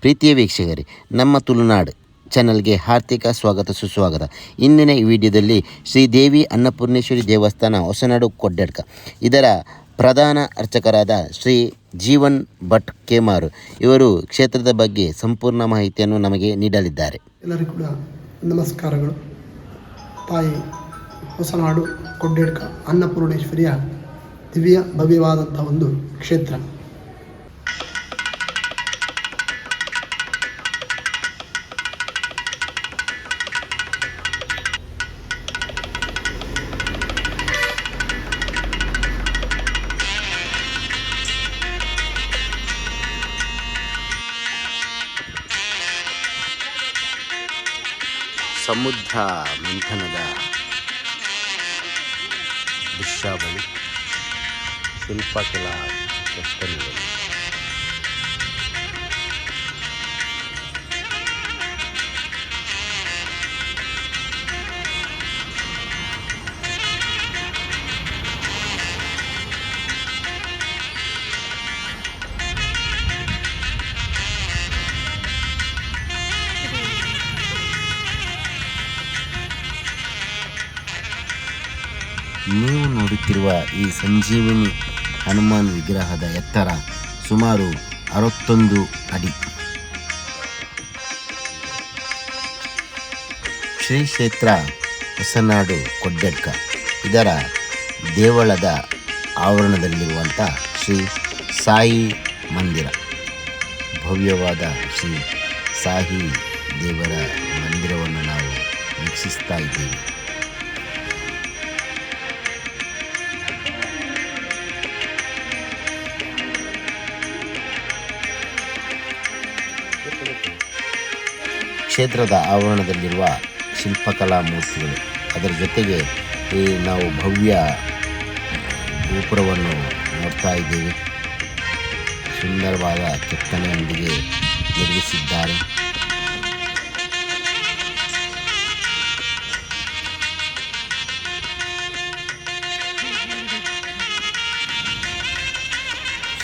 ಪ್ರೀತಿಯ ವೀಕ್ಷಕರೇ, ನಮ್ಮ ತುಳುನಾಡು ಚಾನಲ್ಗೆ ಹಾರ್ದಿಕ ಸ್ವಾಗತ, ಸುಸ್ವಾಗತ. ಇಂದಿನ ಈ ವಿಡಿಯೋದಲ್ಲಿ ಶ್ರೀದೇವಿ ಅನ್ನಪೂರ್ಣೇಶ್ವರಿ ದೇವಸ್ಥಾನ ಹೊಸನಾಡು ಕೊಡ್ಡಡ್ಕ ಇದರ ಪ್ರಧಾನ ಅರ್ಚಕರಾದ ಶ್ರೀ ಜೀವನ್ ಭಟ್ ಕೇಮಾರು ಇವರು ಕ್ಷೇತ್ರದ ಬಗ್ಗೆ ಸಂಪೂರ್ಣ ಮಾಹಿತಿಯನ್ನು ನಮಗೆ ನೀಡಲಿದ್ದಾರೆ. ಎಲ್ಲರಿಗೂ ಕೂಡ ನಮಸ್ಕಾರಗಳು. ತಾಯಿ ಹೊಸನಾಡು ಕೊಡ್ಡೇಡ್ಕ ಅನ್ನಪೂರ್ಣೇಶ್ವರಿಯ ದಿವ್ಯ ಭವ್ಯವಾದಂಥ ಒಂದು ಕ್ಷೇತ್ರ. ಸಮುದ್ರ ಮಂಥನದ ದೃಶ್ಯಾವಳಿ ಶಿಲ್ಪಕಲಾ ಕೆತ್ತನೆಗಳು ನೀವು ಈ ಸಂಜೀವಿನಿ ಹನುಮಾನ್ ವಿಗ್ರಹದ ಎತ್ತರ ಸುಮಾರು ಅರವತ್ತೊಂದು ಅಡಿ. ಶ್ರೀ ಕ್ಷೇತ್ರ ಹೊಸನಾಡು ಕೊಡ್ಡೆಡ್ಕ ಇದರ ದೇವಳದ ಆವರಣದಲ್ಲಿರುವಂಥ ಶ್ರೀ ಸಾಯಿ ಮಂದಿರ. ಭವ್ಯವಾದ ಶ್ರೀ ಸಾಯಿ ದೇವರ ಮಂದಿರವನ್ನು ನಾವು ವೀಕ್ಷಿಸ್ತಾ ಇದ್ದೇವೆ. ಕ್ಷೇತ್ರದ ಆವರಣದಲ್ಲಿರುವ ಶಿಲ್ಪಕಲಾ ಮೂರ್ತಿಗಳು. ಅದರ ಜೊತೆಗೆ ಈ ನಾವು ಭವ್ಯ ಗೋಪುರವನ್ನು ನೋಡ್ತಾ ಇದ್ದೇವೆ. ಸುಂದರವಾದ ಕೆತ್ತನೆಯೊಂದಿಗೆ ನಿರ್ಮಿಸಿದ್ದಾರೆ.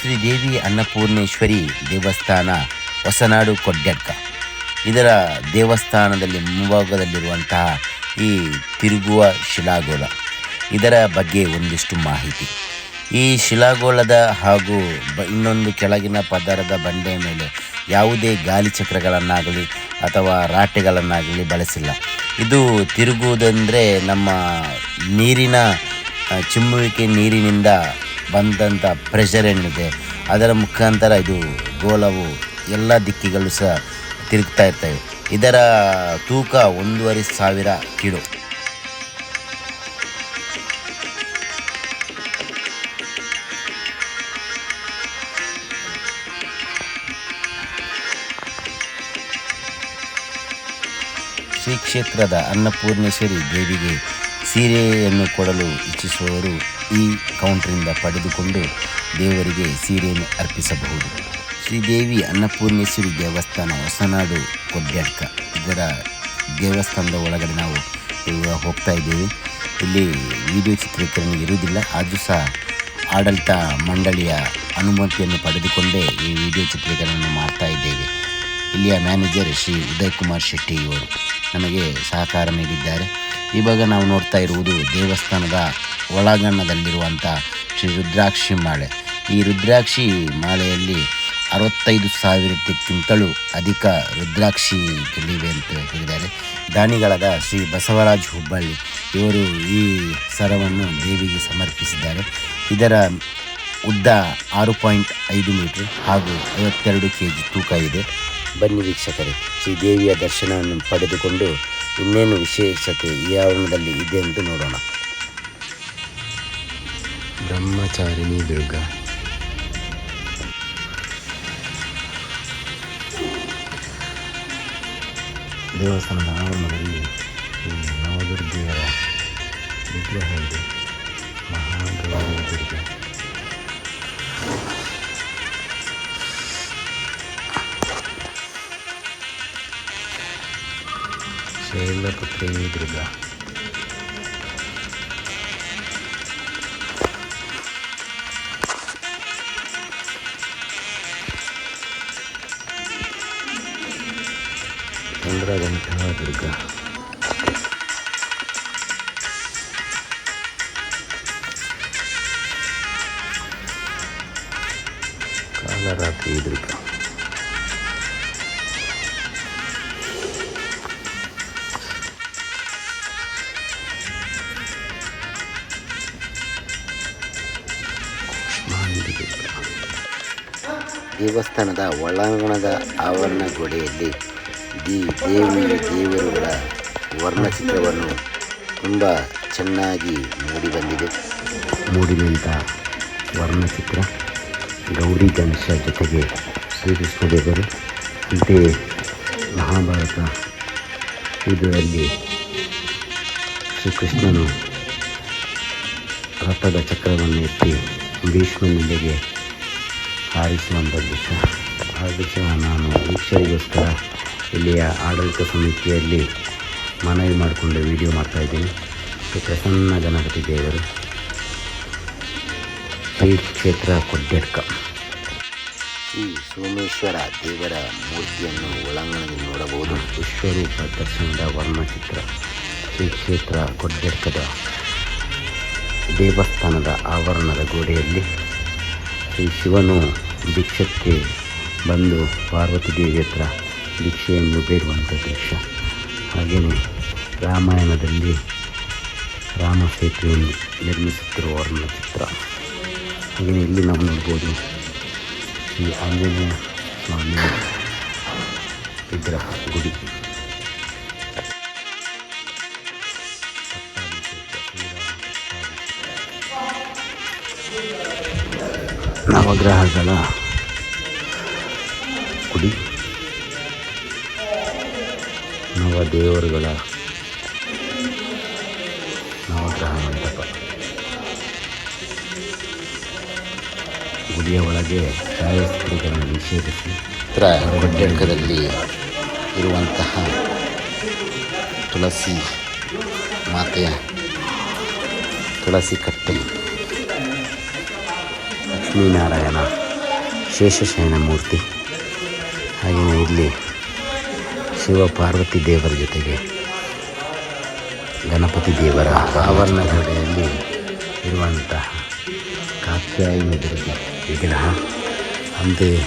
ಶ್ರೀದೇವಿ ಅನ್ನಪೂರ್ಣೇಶ್ವರಿ ದೇವಸ್ಥಾನ ಹೊಸನಾಡು ಕೊಡ್ಯಡ್ಕ ಇದರ ದೇವಸ್ಥಾನದಲ್ಲಿ ಮುಂಭಾಗದಲ್ಲಿರುವಂತಹ ಈ ತಿರುಗುವ ಶಿಲಾಗೋಲ ಇದರ ಬಗ್ಗೆ ಒಂದಿಷ್ಟು ಮಾಹಿತಿ. ಈ ಶಿಲಾಗೋಲದ ಹಾಗೂ ಇನ್ನೊಂದು ಕೆಳಗಿನ ಪದರದ ಬಂಡೆಯ ಮೇಲೆ ಯಾವುದೇ ಗಾಲಿ ಚಕ್ರಗಳನ್ನಾಗಲಿ ಅಥವಾ ರಾಟೆಗಳನ್ನಾಗಲಿ ಬಳಸಿಲ್ಲ. ಇದು ತಿರುಗುವುದೆಂದರೆ ನಮ್ಮ ನೀರಿನ ಚಿಮ್ಮುವಿಕೆ ನೀರಿನಿಂದ ಬಂದಂಥ ಪ್ರೆಷರ್ ಏನಿದೆ ಅದರ ಮುಖಾಂತರ ಇದು ಗೋಲವು ಎಲ್ಲ ದಿಕ್ಕಿಗಳು ಸಹ ತಿರುಗ್ತಾ ಇರ್ತವೆ ಇದರ ತೂಕ ಒಂದೂವರೆ ಸಾವಿರ ಕಿಲೋ. ಶ್ರೀ ಕ್ಷೇತ್ರದ ಅನ್ನಪೂರ್ಣೇಶ್ವರಿ ದೇವಿಗೆ ಸೀರೆಯನ್ನು ಕೊಡಲು ಇಚ್ಛಿಸುವವರು ಈ ಕೌಂಟರಿಂದ ಪಡೆದುಕೊಂಡು ದೇವರಿಗೆ ಸೀರೆಯನ್ನು ಅರ್ಪಿಸಬಹುದು. ಶ್ರೀದೇವಿ ಅನ್ನಪೂರ್ಣೇಶ್ವರಿ ದೇವಸ್ಥಾನ ಹೊಸನಾಡು ಕೊಡ್ಯಾಡ್ಕ. ಇದರ ದೇವಸ್ಥಾನದ ಒಳಗಡೆ ನಾವು ಇವಾಗ ಹೋಗ್ತಾ ಇದ್ದೀವಿ. ಇಲ್ಲಿ ವಿಡಿಯೋ ಚಿತ್ರೀಕರಣ ಇರುವುದಿಲ್ಲ. ಆದರೂ ಸಹ ಆಡಳಿತ ಮಂಡಳಿಯ ಅನುಮತಿಯನ್ನು ಪಡೆದುಕೊಂಡೇ ಈ ವಿಡಿಯೋ ಚಿತ್ರೀಕರಣವನ್ನು ಮಾಡ್ತಾ ಇದ್ದೇವೆ. ಇಲ್ಲಿಯ ಮ್ಯಾನೇಜರ್ ಶ್ರೀ ಉದಯ್ ಕುಮಾರ್ ಶೆಟ್ಟಿ ಇವರು ನಮಗೆ ಸಹಕಾರ ನೀಡಿದ್ದಾರೆ. ಇವಾಗ ನಾವು ನೋಡ್ತಾ ಇರುವುದು ದೇವಸ್ಥಾನದ ಒಳಾಂಗಣದಲ್ಲಿರುವಂಥ ಶ್ರೀ ರುದ್ರಾಕ್ಷಿ ಮಾಳೆ. ಈ ರುದ್ರಾಕ್ಷಿ ಮಾಲೆಯಲ್ಲಿ ಅರವತ್ತೈದು ಸಾವಿರಕ್ಕಿಂತಲೂ ಅಧಿಕ ರುದ್ರಾಕ್ಷಿಗಳಿವೆ ಅಂತ ಹೇಳಿದ್ದಾರೆ. ದಾನಿಗಳಾದ ಶ್ರೀ ಬಸವರಾಜ್ ಹುಬ್ಬಳ್ಳಿ ಇವರು ಈ ಸರವನ್ನು ದೇವಿಗೆ ಸಮರ್ಪಿಸಿದ್ದಾರೆ. ಇದರ ಉದ್ದ ಆರು ಪಾಯಿಂಟ್ ಐದು ಮೀಟರ್ ಹಾಗೂ ಐವತ್ತೆರಡು ಕೆ ಜಿ ತೂಕ ಇದೆ. ಬನ್ನಿ ವೀಕ್ಷಕರೇ, ಶ್ರೀ ದೇವಿಯ ದರ್ಶನವನ್ನು ಪಡೆದುಕೊಂಡು ಇನ್ನೇನು ವಿಶೇಷತೆ ಈ ಆವರಣದಲ್ಲಿ ಇದೆ ಎಂದು ನೋಡೋಣ. ಬ್ರಹ್ಮಚಾರಿಣಿ ದುರ್ಗ. ದೇವಸ್ಥಾನದ ಆವರಣದಲ್ಲಿ ಈ ನವದುರ್ಗೆಯರ ವಿಗ್ರಹ ಇದೆ ಮಹಾಗೌರಿ ದುರ್ಗೆ ಶೈಲಪುತ್ರಿ ದುರ್ಗ ಕಾಲರಾತ್ರಿ ದುರ್ಗ ದೇವಸ್ಥಾನದ ಒಳಾಂಗಣದ ಆವರಣ ಗೋಡೆಯಲ್ಲಿ ದಿ ದೇವಿ ದೇವರುಗಳ ವರ್ಣಚಿತ್ರವನ್ನು ತುಂಬ ಚೆನ್ನಾಗಿ ಮೂಡಿಬಂದಿದೆ ಮೂಡಿದಂಥ ವರ್ಣಚಿತ್ರ ಗೌರಿ ಗಣೇಶ ಜೊತೆಗೆ ಶ್ರೀಕೃಷ್ಣ ದೇವರು. ಅಂತೆಯೇ ಮಹಾಭಾರತ. ಇದರಲ್ಲಿ ಶ್ರೀಕೃಷ್ಣನು ರಥದ ಚಕ್ರವನ್ನು ಎತ್ತಿ ಭೀಷ್ಮನಿಗೆ ಹಾರಿಸುವಂಥ ದೃಶ್ಯ. ಆ ದೃಶ್ಯ ನಾನು ವೀಕ್ಷರಿಗೋಸ್ಕರ ಇಲ್ಲಿಯ ಆಡಳಿತ ಸಮಿತಿಯಲ್ಲಿ ಮನವಿ ಮಾಡಿಕೊಂಡು ವಿಡಿಯೋ ಮಾಡ್ತಾಯಿದ್ದೀನಿ ಪ್ರಸನ್ನ ಗಣಪತಿ ದೇವರು. ಶ್ರೀ ಕ್ಷೇತ್ರ ಕೊಡ್ಡೆಡ್ಕ ಶ್ರೀ ಸೋಮೇಶ್ವರ ದೇವರ ಮೂರ್ತಿಯನ್ನು ಒಳಾಂಗಣದಲ್ಲಿ ನೋಡಬಹುದು. ವಿಶ್ವರೂಪ ದರ್ಶನದ ವರ್ಣಚಿತ್ರ. ಶ್ರೀ ಕ್ಷೇತ್ರ ಕೊಡ್ಡೆಡ್ಕದ ದೇವಸ್ಥಾನದ ಆವರಣದ ಗೋಡೆಯಲ್ಲಿ ಶ್ರೀ ಶಿವನು ಭಿಕ್ಷಕ್ಕೆ ಬಂದು ಪಾರ್ವತಿ ದೇವಿ ಹತ್ರ ಭಿಕ್ಷೆಯನ್ನು ಬೇಡುವಂಥ ದೃಶ್ಯ. ಹಾಗೆಯೇ ರಾಮಾಯಣದಲ್ಲಿ ರಾಮ ಸೇತುವೆಯನ್ನು ನಿರ್ಮಿಸುತ್ತಿರುವ ಚಿತ್ರ. ಹಾಗೆಯೇ ಇಲ್ಲಿ ನಾವು ನೋಡ್ಬೋದು ಈ ಆಂಜನೇಯ ಸ್ವಾಮಿ ವಿಗ್ರಹ ಗುಡಿ. ನವಗ್ರಹಗಳ ನವದೇವರುಗಳ ನವಗ್ರಹ ಮಂಟಪ. ಗುಡಿಯ ಒಳಗೆ ಛಾಯಾಚಿತ್ರಗಳನ್ನು ನಿಷೇಧಿಸಿ ಕೊಡ್ಡೆಡ್ಕದಲ್ಲಿ ಇರುವಂತಹ ತುಳಸಿ ಮಾತೆಯ ತುಳಸಿ ಕಟ್ಟೆ. ಲಕ್ಷ್ಮೀನಾರಾಯಣ ಶೇಷಶಯನ ಮೂರ್ತಿ. ಹಾಗೆಯೇ ಇಲ್ಲಿ ಶಿವ ಪಾರ್ವತಿ ದೇವರ ಜೊತೆಗೆ ಗಣಪತಿ ದೇವರ ಆವರಣ ಗೋಡೆಯಲ್ಲಿ ಇರುವಂತಹ ಕಾತ್ಯಾಯಿನಿ ವಿಗ್ರಹ. ಅಂತೆಯೇ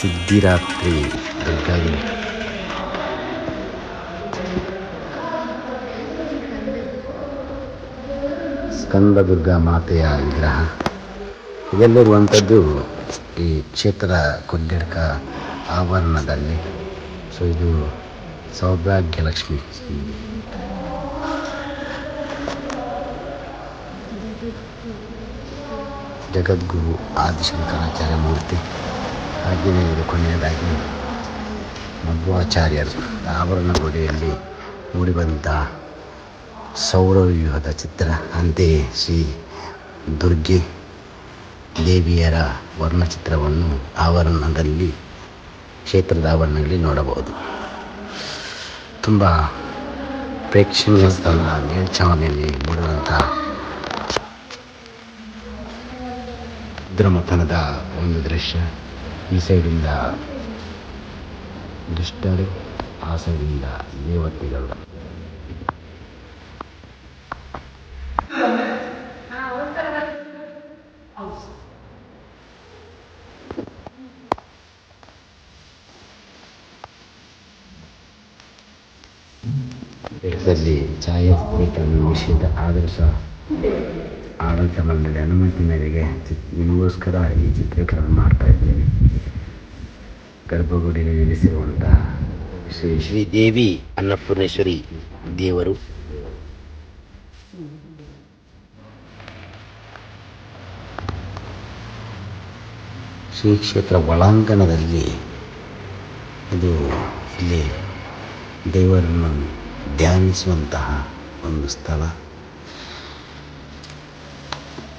ಸಿದ್ಧಿರಾತ್ರಿ ದುರ್ಗಾವಿ ಸ್ಕಂದ ದುರ್ಗಾ ಮಾತೆಯ ವಿಗ್ರಹ. ಇದೆಲ್ಲಿರುವಂಥದ್ದು ಈ ಕ್ಷೇತ್ರ ಕೊಡ್ಡೆಡ್ಕ ಆವರಣದಲ್ಲಿ ಸೊ ಇದು ಸೌಭಾಗ್ಯಲಕ್ಷ್ಮಿ ಜಗದ್ಗುರು ಆದಿಶಂಕರಾಚಾರ್ಯ ಮೂರ್ತಿ. ಹಾಗೆಯೇ ಇದು ಕೊನೆಯದಾಗಿ ಮಧ್ವಾಚಾರ್ಯರು. ಆವರಣ ಗೋಡೆಯಲ್ಲಿ ಮೂಡಿಬಂಥ ಸೌರವ್ಯೂಹದ ಚಿತ್ರ. ಅಂತೆಯೇ ಶ್ರೀ ದುರ್ಗೆ ದೇವಿಯರ ವರ್ಣಚಿತ್ರವನ್ನು ಆವರಣದಲ್ಲಿ ಕ್ಷೇತ್ರದ ಆವರಣದಲ್ಲಿ ನೋಡಬಹುದು. ತುಂಬ ಪ್ರೇಕ್ಷಣೀಯ ಸ್ಥಳ, ಮೇಲ್ಛಾವಣಿಯಲ್ಲಿ ಮೂಡುವಂತಹ ರುದ್ರಮಥನದ ಒಂದು ದೃಶ್ಯ. ಈ ಸೈಡಿಂದ ದುಷ್ಟರು, ಆ ಸೈಡಿಂದ ದೇವತೆಗಳು. ದೇಶದಲ್ಲಿ ಛಾಯಾಚಿತ್ರೀಕರಣ ನಿಷೇಧ ಆದರೂ ಸಹ ಆಡಳಿತ ಮಂಡಳಿ ಅನುಮತಿ ಮೇರೆಗೆ ಚಿತ್- ನಿಮಗೋಸ್ಕರ ಈ ಚಿತ್ರೀಕರಣ ಮಾಡ್ತಾ ಇದ್ದೇನೆ ಗರ್ಭಗುಡಿಯಲ್ಲಿ ನೆಲೆಸಿರುವಂತಹ ಶ್ರೀ ಶ್ರೀ ದೇವಿ ಅನ್ನಪೂರ್ಣೇಶ್ವರಿ ದೇವರು. ಶ್ರೀ ಕ್ಷೇತ್ರ ಒಳಾಂಗಣದಲ್ಲಿ ಇದು ಇಲ್ಲಿ ದೇವರನ್ನು ಧ್ಯಾನಿಸುವಂತಹ ಒಂದು ಸ್ಥಳ.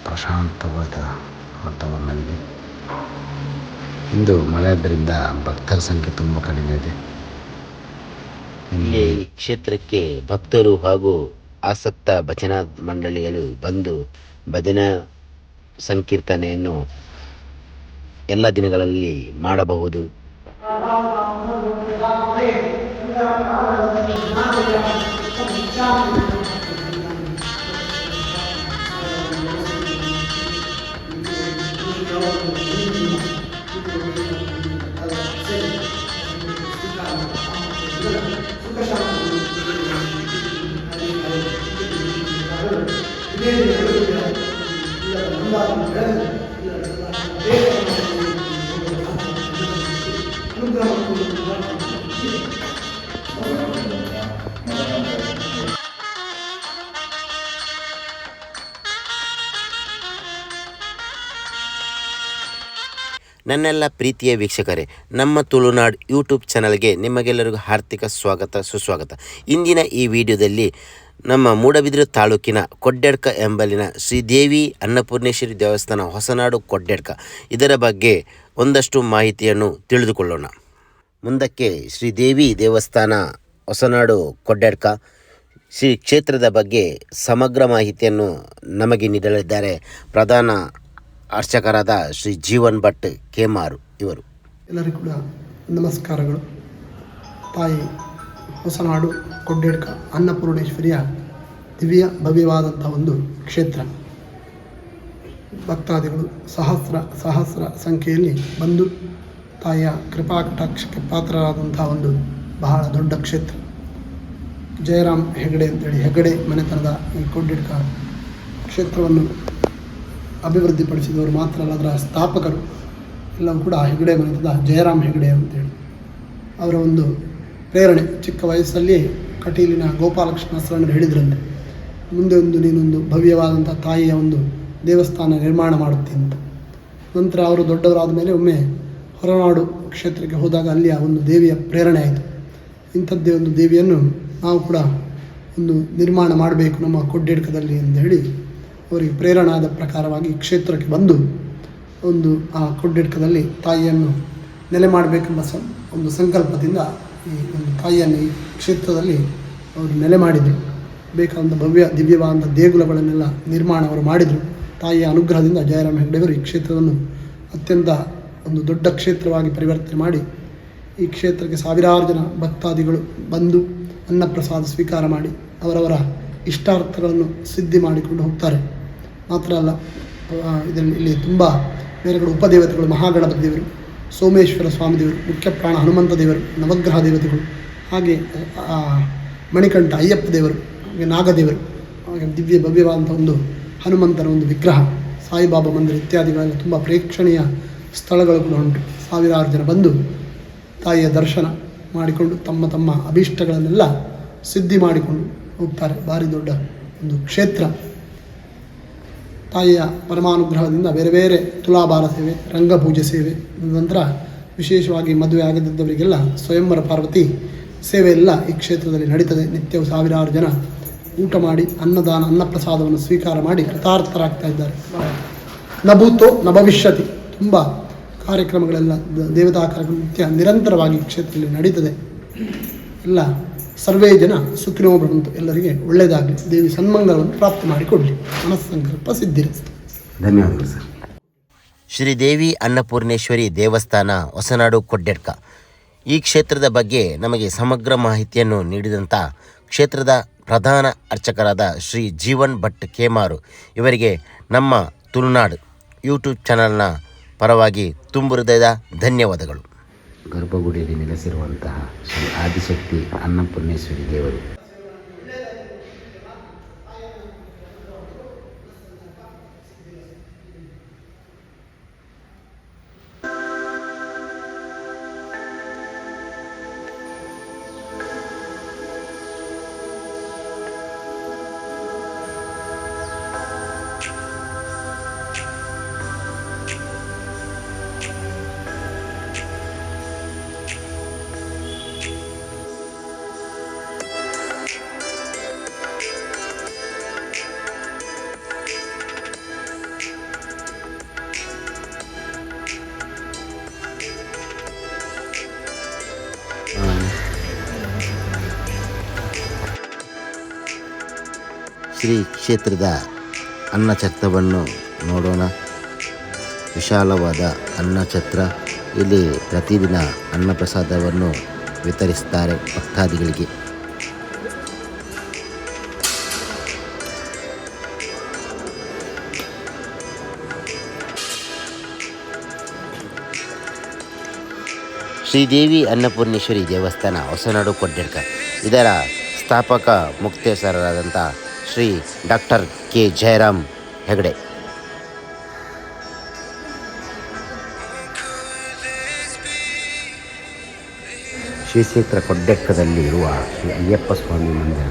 ಪ್ರಶಾಂತವಾದ ವಾತಾವರಣವಿದೆ. ಇಂದು ಮಳೆಯಾದ್ದರಿಂದ ಭಕ್ತರ ಸಂಖ್ಯೆ ತುಂಬ ಕಡಿಮೆ ಇದೆ. ಇಲ್ಲಿ ಕ್ಷೇತ್ರಕ್ಕೆ ಭಕ್ತರು ಹಾಗೂ ಆಸಕ್ತ ಭಜನಾ ಮಂಡಳಿಗಳು ಬಂದು ಭಜನಾ ಸಂಕೀರ್ತನೆಯನ್ನು ಎಲ್ಲ ದಿನಗಳಲ್ಲಿ ಮಾಡಬಹುದು. cho nó lớn nó bây giờ không cho ನನ್ನೆಲ್ಲ ಪ್ರೀತಿಯ ವೀಕ್ಷಕರೇ, ನಮ್ಮ ತುಳುನಾಡ್ ಯೂಟ್ಯೂಬ್ ಚಾನಲ್ಗೆ ನಿಮಗೆಲ್ಲರಿಗೂ ಹಾರ್ದಿಕ ಸ್ವಾಗತ, ಸುಸ್ವಾಗತ. ಇಂದಿನ ಈ ವಿಡಿಯೋದಲ್ಲಿ ನಮ್ಮ ಮೂಡಬಿದಿರು ತಾಲೂಕಿನ ಕೊಡ್ಡೆಡ್ಕ ಎಂಬಲ್ಲಿನ ಶ್ರೀದೇವಿ ಅನ್ನಪೂರ್ಣೇಶ್ವರಿ ದೇವಸ್ಥಾನ ಹೊಸನಾಡು ಕೊಡ್ಡೆಡ್ಕ ಇದರ ಬಗ್ಗೆ ಒಂದಷ್ಟು ಮಾಹಿತಿಯನ್ನು ತಿಳಿದುಕೊಳ್ಳೋಣ. ಮುಂದಕ್ಕೆ ಶ್ರೀದೇವಿ ದೇವಸ್ಥಾನ ಹೊಸನಾಡು ಕೊಡ್ಡೆಡ್ಕ ಶ್ರೀ ಕ್ಷೇತ್ರದ ಬಗ್ಗೆ ಸಮಗ್ರ ಮಾಹಿತಿಯನ್ನು ನಮಗೆ ನೀಡಲಿದ್ದಾರೆ ಪ್ರಧಾನ ಅರ್ಚಕರಾದ ಶ್ರೀ ಜೀವನ್ ಭಟ್ ಕೇಮಾರು ಇವರು. ಎಲ್ಲರಿಗೂ ಕೂಡ ನಮಸ್ಕಾರಗಳು. ತಾಯಿ ಹೊಸನಾಡು ಕೊಡ್ಡೇಡ್ಕ ಅನ್ನಪೂರ್ಣೇಶ್ವರಿಯ ದಿವ್ಯ ಭವ್ಯವಾದಂಥ ಒಂದು ಕ್ಷೇತ್ರ. ಭಕ್ತಾದಿಗಳು ಸಹಸ್ರ ಸಹಸ್ರ ಸಂಖ್ಯೆಯಲ್ಲಿ ಬಂದು ತಾಯಿಯ ಕೃಪಾ ಕಟಾಕ್ಷಕ್ಕೆ ಪಾತ್ರರಾದಂಥ ಒಂದು ಬಹಳ ದೊಡ್ಡ ಕ್ಷೇತ್ರ. ಜಯರಾಮ್ ಹೆಗಡೆ ಅಂತೇಳಿ ಹೆಗಡೆ ಮನೆತನದ ಈ ಕೊಡ್ಡಿಡ್ಕ ಕ್ಷೇತ್ರವನ್ನು ಅಭಿವೃದ್ಧಿಪಡಿಸಿದವರು ಮಾತ್ರ ಅಲ್ಲ ಅದರ ಸ್ಥಾಪಕರು ಎಲ್ಲವೂ ಕೂಡ ಹೆಗಡೆ ಮನೆತದ ಜಯರಾಮ್ ಹೆಗಡೆ ಅಂತೇಳಿ. ಅವರ ಒಂದು ಪ್ರೇರಣೆ ಚಿಕ್ಕ ವಯಸ್ಸಲ್ಲಿ ಕಟೀಲಿನ ಗೋಪಾಲಕೃಷ್ಣ ಸರಣರು ಹೇಳಿದ್ರಂತೆ, ಮುಂದೆ ಒಂದು ನೀನೊಂದು ಭವ್ಯವಾದಂಥ ತಾಯಿಯ ಒಂದು ದೇವಸ್ಥಾನ ನಿರ್ಮಾಣ ಮಾಡುತ್ತೀನಿ ಅಂತ. ನಂತರ ಅವರು ದೊಡ್ಡವರಾದ ಮೇಲೆ ಒಮ್ಮೆ ಹೊರನಾಡು ಕ್ಷೇತ್ರಕ್ಕೆ ಹೋದಾಗ ಅಲ್ಲಿ ಆ ಒಂದು ದೇವಿಯ ಪ್ರೇರಣೆ ಆಯಿತು. ಇಂಥದ್ದೇ ಒಂದು ದೇವಿಯನ್ನು ನಾವು ಕೂಡ ಒಂದು ನಿರ್ಮಾಣ ಮಾಡಬೇಕು ನಮ್ಮ ಕೊಡ್ಡೇಡ್ಕದಲ್ಲಿ ಅಂತ ಹೇಳಿ ಅವರಿಗೆ ಪ್ರೇರಣಾದ ಪ್ರಕಾರವಾಗಿ ಕ್ಷೇತ್ರಕ್ಕೆ ಬಂದು ಒಂದು ಆ ಕೊಡ್ಡೆಡ್ಕದಲ್ಲಿ ತಾಯಿಯನ್ನು ನೆಲೆ ಮಾಡಬೇಕೆಂಬ ಸ, ಒಂದು ಸಂಕಲ್ಪದಿಂದ ಈ ಒಂದು ತಾಯಿಯನ್ನು ಈ ಕ್ಷೇತ್ರದಲ್ಲಿ ಅವರು ನೆಲೆ ಮಾಡಿದರು. ಬೇಕಾದಂಥ ಭವ್ಯ ದಿವ್ಯವಾದ ದೇಗುಲಗಳನ್ನೆಲ್ಲ ನಿರ್ಮಾಣ ಅವರು ಮಾಡಿದರು. ತಾಯಿಯ ಅನುಗ್ರಹದಿಂದ ಜಯರಾಮ ಹೆಗ್ಡೆಯವರು ಈ ಕ್ಷೇತ್ರವನ್ನು ಅತ್ಯಂತ ಒಂದು ದೊಡ್ಡ ಕ್ಷೇತ್ರವಾಗಿ ಪರಿವರ್ತನೆ ಮಾಡಿ ಈ ಕ್ಷೇತ್ರಕ್ಕೆ ಸಾವಿರಾರು ಜನ ಭಕ್ತಾದಿಗಳು ಬಂದು ಅನ್ನಪ್ರಸಾದ ಸ್ವೀಕಾರ ಮಾಡಿ ಅವರವರ ಇಷ್ಟಾರ್ಥಗಳನ್ನು ಸಿದ್ಧಿ ಮಾಡಿಕೊಂಡು ಹೋಗ್ತಾರೆ. ಮಾತ್ರ ಅಲ್ಲ ಇದರಲ್ಲಿ ಇಲ್ಲಿ ತುಂಬ ಬೇರೆ ಕಡೆ ಉಪದೇವತೆಗಳು ಮಹಾಗಣಪತಿ ದೇವರು ಸೋಮೇಶ್ವರ ಸ್ವಾಮಿ ದೇವರು ಮುಖ್ಯ ಪ್ರಾಣ ಹನುಮಂತ ದೇವರು ನವಗ್ರಹ ದೇವತೆಗಳು, ಹಾಗೆ ಮಣಿಕಂಠ ಅಯ್ಯಪ್ಪ ದೇವರು ಹಾಗೆ ನಾಗದೇವರು, ಹಾಗೆ ದಿವ್ಯ ಭವ್ಯವಾದಂಥ ಒಂದು ಹನುಮಂತನ ಒಂದು ವಿಗ್ರಹ, ಸಾಯಿಬಾಬಾ ಮಂದಿರ ಇತ್ಯಾದಿಗಳೆಲ್ಲ ತುಂಬ ಪ್ರೇಕ್ಷಣೀಯ ಸ್ಥಳಗಳು ಕೂಡ ಉಂಟು. ಸಾವಿರಾರು ಜನ ಬಂದು ತಾಯಿಯ ದರ್ಶನ ಮಾಡಿಕೊಂಡು ತಮ್ಮ ತಮ್ಮ ಅಭೀಷ್ಟಗಳನ್ನೆಲ್ಲ ಸಿದ್ಧಿ ಮಾಡಿಕೊಂಡು ಹೋಗ್ತಾರೆ. ಭಾರಿ ದೊಡ್ಡ ಒಂದು ಕ್ಷೇತ್ರ. ತಾಯಿಯ ಪರಮಾನುಗ್ರಹದಿಂದ ಬೇರೆ ಬೇರೆ ತುಲಾಭಾರ ಸೇವೆ, ರಂಗಪೂಜೆ ಸೇವೆ ನಂತರ ವಿಶೇಷವಾಗಿ ಮದುವೆ ಆಗದಿದ್ದವರಿಗೆಲ್ಲ ಸ್ವಯಂವರ ಪಾರ್ವತಿ ಸೇವೆ ಎಲ್ಲ ಈ ಕ್ಷೇತ್ರದಲ್ಲಿ ನಡೀತದೆ. ನಿತ್ಯವೂ ಸಾವಿರಾರು ಜನ ಊಟ ಮಾಡಿ, ಅನ್ನದಾನ, ಅನ್ನಪ್ರಸಾದವನ್ನು ಸ್ವೀಕಾರ ಮಾಡಿ ಕೃತಾರ್ಥರಾಗ್ತಾ ಇದ್ದಾರೆ. ನಭೂತೋ ಭೂತೋ ನ ಭವಿಷ್ಯತಿ ತುಂಬ ಕಾರ್ಯಕ್ರಮಗಳೆಲ್ಲ ದೇವತಾ ಕಾರ್ಯಕ್ರಮ ನಿತ್ಯ ನಿರಂತರವಾಗಿ ಕ್ಷೇತ್ರದಲ್ಲಿ ನಡೀತದೆ. ಎಲ್ಲ ಸರ್ವೇ ಜನ ಸುಖಿನೋ ಭವಂತು ಎಲ್ಲರಿಗೆ ಒಳ್ಳೆಯದಾಗಲಿ. ದೇವಿ ಸನ್ಮಂಗಲವನ್ನು ಪ್ರಾಪ್ತಿ ಮಾಡಿಕೊಡಲಿ. ಮನಸ್ಸಂಕಲ್ಪ ಸಿದ್ಧಿರಸ್ತು ಧನ್ಯವಾದಗಳು ಸರ್. ಶ್ರೀದೇವಿ ಅನ್ನಪೂರ್ಣೇಶ್ವರಿ ದೇವಸ್ಥಾನ ಹೊಸನಾಡು ಕೊಡ್ಡೆಡ್ಕ ಈ ಕ್ಷೇತ್ರದ ಬಗ್ಗೆ ನಮಗೆ ಸಮಗ್ರ ಮಾಹಿತಿಯನ್ನು ನೀಡಿದಂಥ ಕ್ಷೇತ್ರದ ಪ್ರಧಾನ ಅರ್ಚಕರಾದ ಶ್ರೀ ಜೀವನ್ ಭಟ್ ಕೇಮಾರು ಇವರಿಗೆ ನಮ್ಮ ತುಳುನಾಡು ಯೂಟ್ಯೂಬ್ ಚಾನಲ್ನ ಪರವಾಗಿ ತುಂಬು ಹೃದಯದ ಧನ್ಯವಾದಗಳು. ಗರ್ಭಗುಡಿಯಲ್ಲಿ ನೆಲೆಸಿರುವಂತಹ ಶ್ರೀ ಆದಿಶಕ್ತಿ ಅನ್ನಪೂರ್ಣೇಶ್ವರಿ ದೇವರು. ಶ್ರೀ ಕ್ಷೇತ್ರದ ಅನ್ನಛತ್ರವನ್ನು ನೋಡೋಣ. ವಿಶಾಲವಾದ ಅನ್ನಛತ್ರ. ಇಲ್ಲಿ ಪ್ರತಿದಿನ ಅನ್ನಪ್ರಸಾದವನ್ನು ವಿತರಿಸ್ತಾರೆ ಭಕ್ತಾದಿಗಳಿಗೆ. ಶ್ರೀದೇವಿ ಅನ್ನಪೂರ್ಣೇಶ್ವರಿ ದೇವಸ್ಥಾನ ಹೊಸನಾಡು ಕೊಡ್ಡೆಡ್ಕ ಇದರ ಸ್ಥಾಪಕ ಮುಕ್ತೇಶ್ವರರಾದಂಥ ಶ್ರೀ ಡಾಕ್ಟರ್ ಕೆ ಜಯರಾಮ್ ಹೆಗಡೆ. ಶ್ರೀ ಕ್ಷೇತ್ರ ಕೊಡ್ಡೆಕ್ಕದಲ್ಲಿ ಇರುವ ಶ್ರೀ ಅಯ್ಯಪ್ಪ ಸ್ವಾಮಿ ಮಂದಿರ.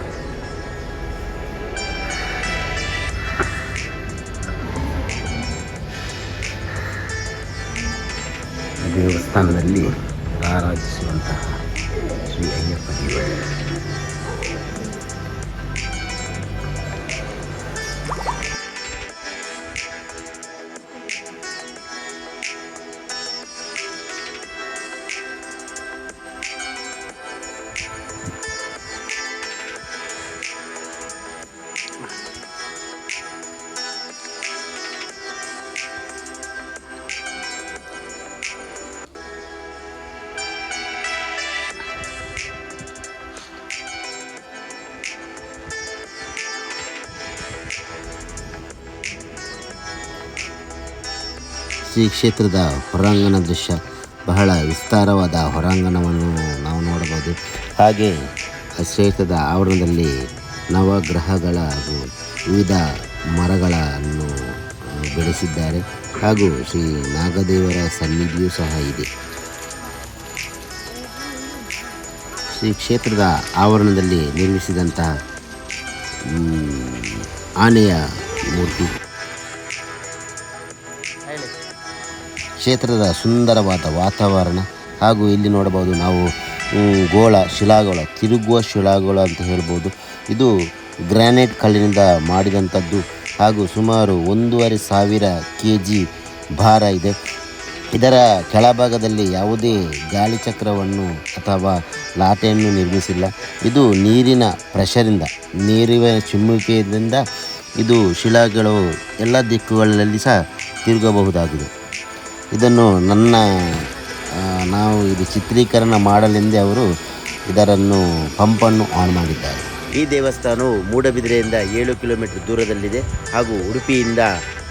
ದೇವಸ್ಥಾನದಲ್ಲಿ ಆರಾಧಿಸುವಂತಹ ಶ್ರೀ ಅಯ್ಯಪ್ಪ ದೇವರು ಶ್ರೀ ಕ್ಷೇತ್ರದ ಹೊರಾಂಗಣ ದೃಶ್ಯ. ಬಹಳ ವಿಸ್ತಾರವಾದ ಹೊರಾಂಗಣವನ್ನು ನಾವು ನೋಡಬಹುದು. ಹಾಗೆ ಆ ಕ್ಷೇತ್ರದ ಆವರಣದಲ್ಲಿ ನವಗ್ರಹಗಳ ಹಾಗೂ ವಿವಿಧ ಮರಗಳನ್ನು ಬೆಳೆಸಿದ್ದಾರೆ. ಹಾಗೂ ಶ್ರೀ ನಾಗದೇವರ ಸನ್ನಿಧಿಯೂ ಸಹ ಇದೆ. ಶ್ರೀ ಕ್ಷೇತ್ರದ ಆವರಣದಲ್ಲಿ ನಿರ್ಮಿಸಿದಂತಹ ಆನೆಯ ಮೂರ್ತಿ. ಕ್ಷೇತ್ರದ ಸುಂದರವಾದ ವಾತಾವರಣ ಹಾಗೂ ಇಲ್ಲಿ ನೋಡಬಹುದು ನಾವು ಗೋಳ, ಶಿಲಾಗೋಳ, ತಿರುಗುವ ಶಿಲಾಗೋಳ ಅಂತ ಹೇಳ್ಬೋದು. ಇದು ಗ್ರಾನೈಟ್ ಕಲ್ಲಿನಿಂದ ಮಾಡಿದಂಥದ್ದು ಹಾಗೂ ಸುಮಾರು ಒಂದೂವರೆ ಸಾವಿರ ಕೆ ಜಿ ಭಾರ ಇದೆ. ಇದರ ಕೆಳಭಾಗದಲ್ಲಿ ಯಾವುದೇ ಗಾಳಿ ಚಕ್ರವನ್ನು ಅಥವಾ ಲಾಟೆಯನ್ನು ನಿರ್ಮಿಸಿಲ್ಲ. ಇದು ನೀರಿನ ಪ್ರೆಷರಿಂದ, ನೀರಿನ ಚಿಮ್ಮುವಿಕೆಯಿಂದ ಇದು ಶಿಲಾಗಳು ಎಲ್ಲ ದಿಕ್ಕುಗಳಲ್ಲಿ ಸಹ ತಿರುಗಬಹುದಾಗಿದೆ. ಇದನ್ನು ನನ್ನ ನಾವು ಇದು ಚಿತ್ರೀಕರಣ ಮಾಡಲೆಂದೇ ಅವರು ಇದರನ್ನು ಪಂಪನ್ನು ಆನ್ ಮಾಡಿದ್ದಾರೆ. ಈ ದೇವಸ್ಥಾನವು ಮೂಡಬಿದ್ರೆಯಿಂದ ಏಳು ಕಿಲೋಮೀಟರ್ ದೂರದಲ್ಲಿದೆ ಹಾಗೂ ಉಡುಪಿಯಿಂದ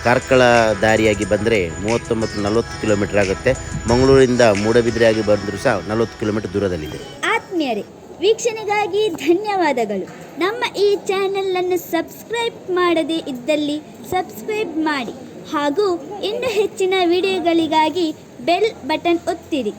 ಕಾರ್ಕಳ ದಾರಿಯಾಗಿ ಬಂದರೆ ಮೂವತ್ತೊಂಬತ್ತು ನಲವತ್ತು ಕಿಲೋಮೀಟರ್ ಆಗುತ್ತೆ. ಮಂಗಳೂರಿಂದ ಮೂಡಬಿದಿರೆಯಾಗಿ ಬಂದರೂ ಸಹ ನಲವತ್ತು ಕಿಲೋಮೀಟರ್ ದೂರದಲ್ಲಿದೆ. ಆತ್ಮೀಯರೇ ವೀಕ್ಷಣೆಗಾಗಿ ಧನ್ಯವಾದಗಳು. ನಮ್ಮ ಈ ಚಾನೆಲನ್ನು ಸಬ್ಸ್ಕ್ರೈಬ್ ಮಾಡದೇ ಇದ್ದಲ್ಲಿ ಸಬ್ಸ್ಕ್ರೈಬ್ ಮಾಡಿ. ಹಾಗೂ ಇನ್ನೂ ಹೆಚ್ಚಿನ ವಿಡಿಯೋಗಳಿಗಾಗಿ ಬೆಲ್ ಬಟನ್ ಒತ್ತಿರಿ.